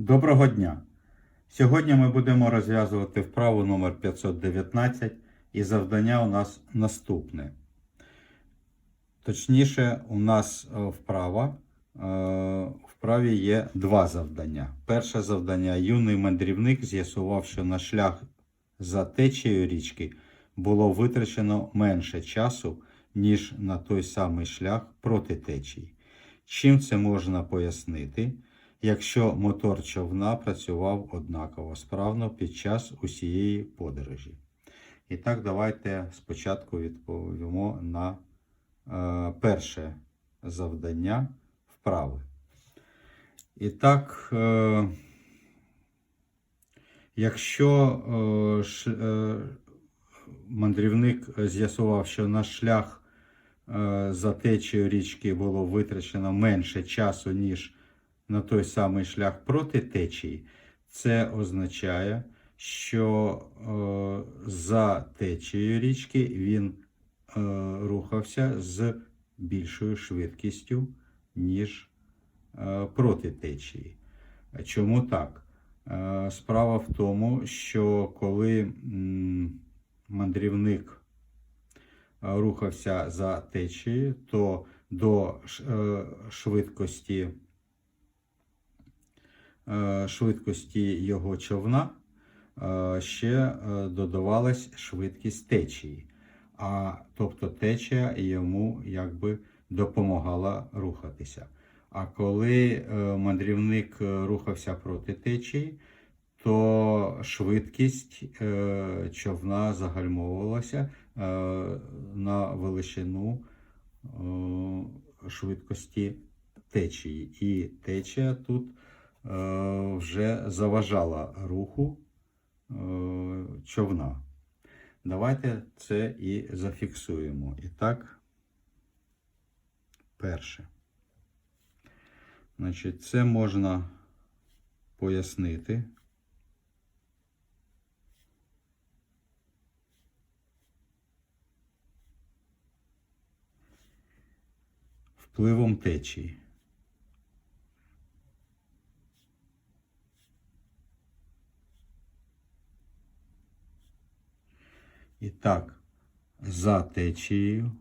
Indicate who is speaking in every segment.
Speaker 1: Доброго дня! Сьогодні ми будемо розв'язувати вправу номер 519 і завдання у нас наступне. Точніше, у нас е, вправа. е, вправі є два завдання. Перше завдання юний мандрівник з'ясував, що на шлях за течією річки було витрачено менше часу, ніж на той самий шлях проти течії. Чим це можна пояснити? Якщо мотор човна працював однаково справно під час усієї подорожі. І так, давайте спочатку відповімо на е, перше завдання вправи. І так, е, якщо е, ш, е, мандрівник з'ясував, що на шлях е, за течією річки було витрачено менше часу, ніж на той самий шлях проти течії, це означає, що е, за течією річки він е, рухався з більшою швидкістю, ніж е, проти течії. Чому так? Е, справа в тому, що коли м, мандрівник е, рухався за течією, то до е, швидкості швидкості його човна е, ще е, додавалась швидкість течії. А тобто течія йому якби допомагала рухатися. А коли е, мандрівник е, рухався проти течії, то швидкість е, човна загальмовувалася е, на величину е, швидкості течії. І течія тут е, вже заважала руху е, човна. Давайте це і зафіксуємо. І так, перше. Значить, це можна пояснити. Впливом течії. І так, за течією.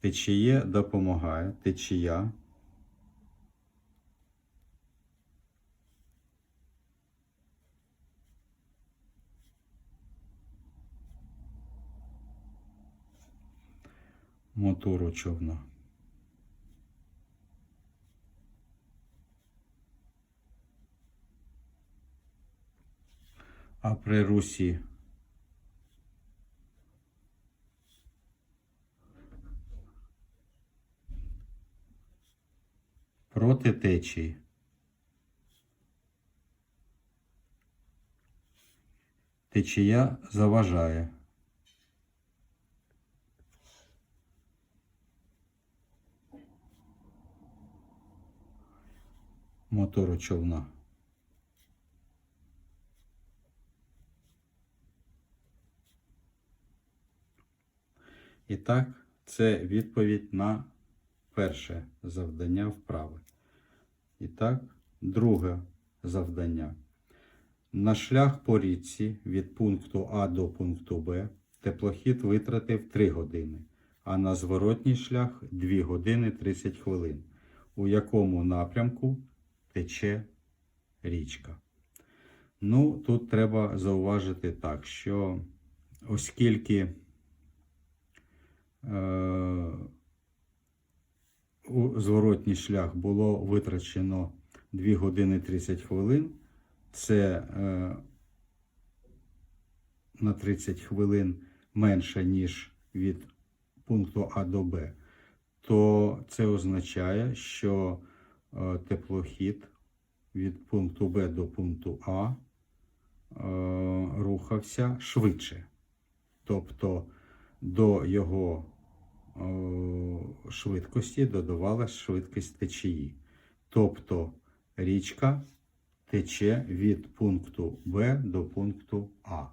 Speaker 1: Течіє допомагає, течія. Мотору човна. А при русі проти течії. Течія заважає. Мотору човна. І так, це відповідь на перше завдання вправи. І так, друге завдання. На шлях по річці від пункту А до пункту Б теплохід витратив 3 години, а на зворотній шлях 2 години 30 хвилин, у якому напрямку тече річка. Ну, тут треба зауважити так, що оскільки е, у зворотній шлях було витрачено 2 години 30 хвилин, це е, на 30 хвилин менше, ніж від пункту А до Б, то це означає, що теплохід від пункту Б до пункту А е, рухався швидше. Тобто до його е, швидкості додавалась швидкість течії. Тобто річка тече від пункту Б до пункту А.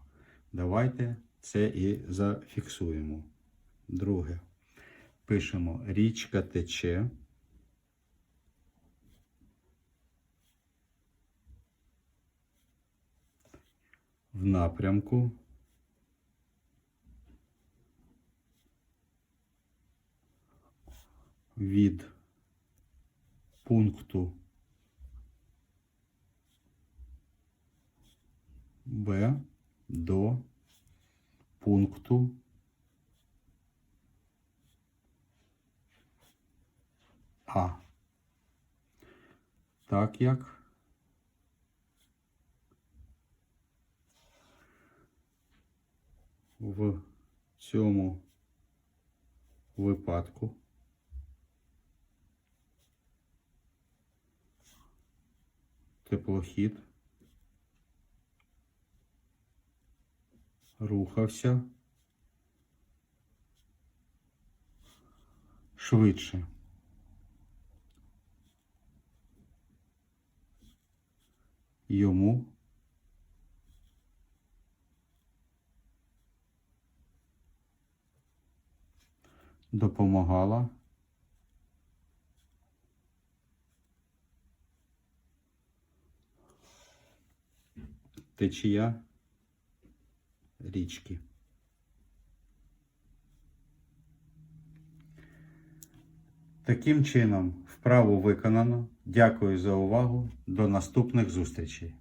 Speaker 1: Давайте це і зафіксуємо. Друге. Пишемо річка тече. В напрямку від пункту Б до пункту А. Так як в цьому випадку теплохід рухався швидше. Йому допомагала течія річки. Таким чином, вправу виконано. Дякую за увагу. До наступних зустрічей.